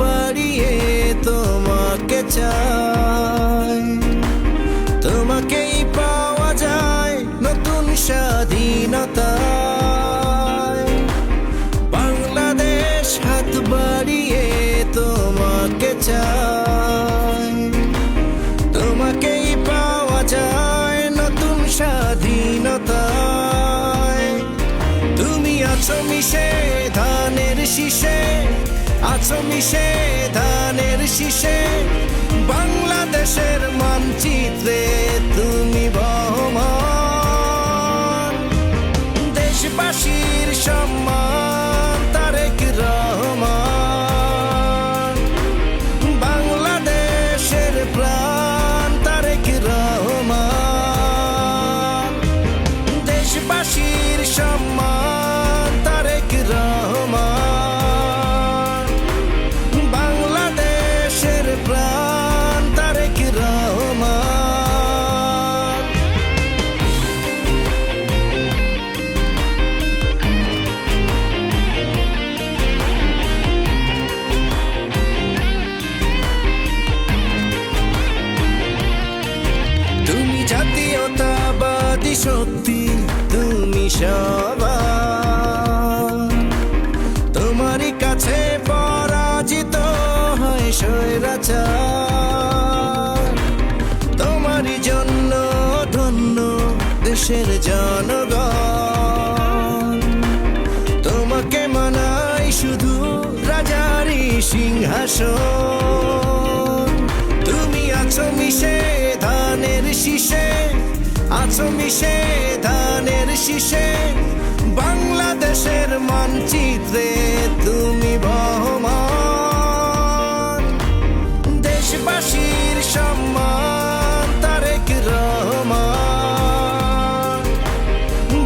বাড়িয়ে তোমাকে চাই। তোমাকেই পাওয়া যায় নতুন স্বাধীনতায়। বাংলাদেশ হাত বাড়িয়ে তোমাকে চাই। তোমাকেই পাওয়া যায় নতুন স্বাধীনতায়। তুমি আছো মিশে ধানের শীষে। আছো মিশে ধানের শীষে বাংলাদেশের মানচিত্রে তুমি বহমান। দেশবাসীর সম্মান শক্তি তুমি সবার। তোমারই কাছে পরাজিত হয় স্বৈরাচার। তোমারই জন্য ধন্য দেশের জনগণ। তোমাকে মানাই শুধু রাজারি সিংহাসন। মিশে ধানের শীষে। বাংলাদেশের মানচিত্রে তুমি বহমান। দেশবাসীর সম্মান, তারেক রহমান।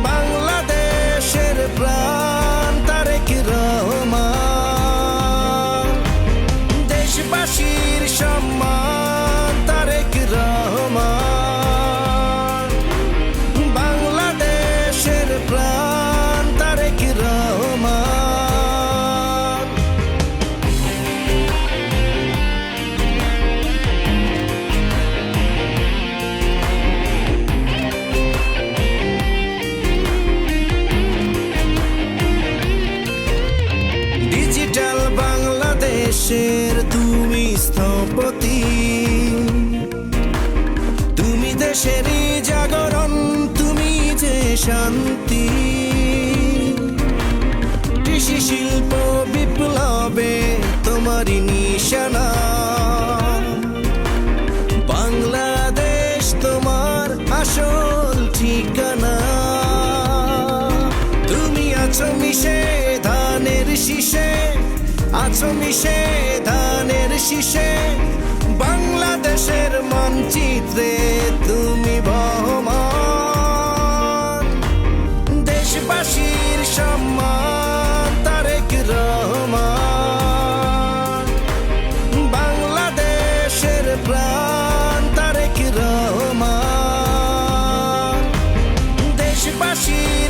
বাংলাদেশের প্রাণ, তারেক রহমান। দেশবাসীর সম্মান বাংলাদেশের তুমি স্থপতি। তুমি দেশেরই জাগরণ, তুমি যে শান্তি। কৃষি শিল্প বিপ্লবে তোমারই নিশানা। বাংলাদেশ তোমার আসল ঠিকানা। তুমি আছো মিশে ধানের শীষে আছো মিশে ধানের শীষে বাংলাদেশের মানচিত্রে তুমি বহমান। দেশবাসীর সম্মান, তারেক রহমান। বাংলাদেশের প্রাণ, তারেক রহমান। দেশবাসীর